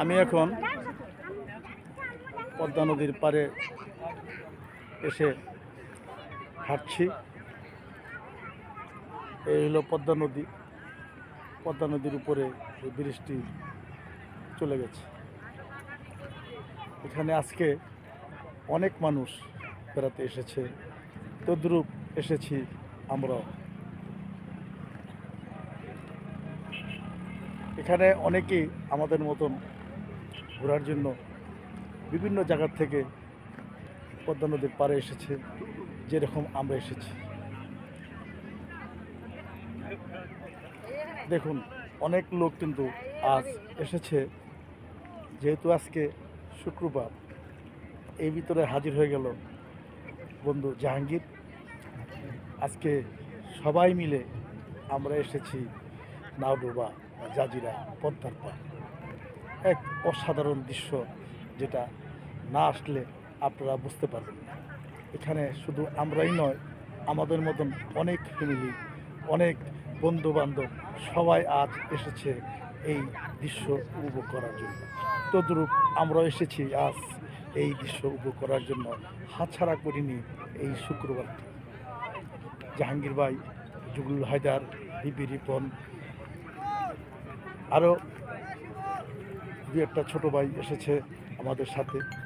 আমি এখন পদ্মা নদীর পারে এসে হাঁটছি। এই হলো পদ্মা নদী। পদ্মা নদীর উপরে এই চলে গেছে। এখানে আজকে অনেক মানুষ বেড়াতে এসেছে। তদ্রূপ এসেছি আমরা এখানে অনেকেই আমাদের মতন ঘোরার জন্য বিভিন্ন জায়গার থেকে পদ্মা নদীর পারে এসেছে, যেরকম আমরা এসেছি। দেখুন, অনেক লোক কিন্তু আজ এসেছে, যেহেতু আজকে শুক্রবার, এই ভিতরে হাজির হয়ে গেল বন্ধু জাহাঙ্গীর। আজকে সবাই মিলে আমরা এসেছি নাওডোবা জাজিরা পদ্মার পাড়। এক অসাধারণ দৃশ্য যেটা না আসলে আপনারা বুঝতে পারবেন না। এখানে শুধু আমরাই নয়, আমাদের মতন অনেক ফ্যামিলি অনেক বন্ধু বান্ধব সবাই আজ এসেছে এই দৃশ্য উপভোগ করার জন্য। তদ্রূপ আমরা এসেছি আজ এই দৃশ্য উপভোগ করার জন্য হাতছাড়া করিনি এই শুক্রবারটি। জাহাঙ্গীর ভাই জুগুল হায়দার বিবি রিপন, আরও একটা ছোট ভাই এসেছে আমাদের সাথে।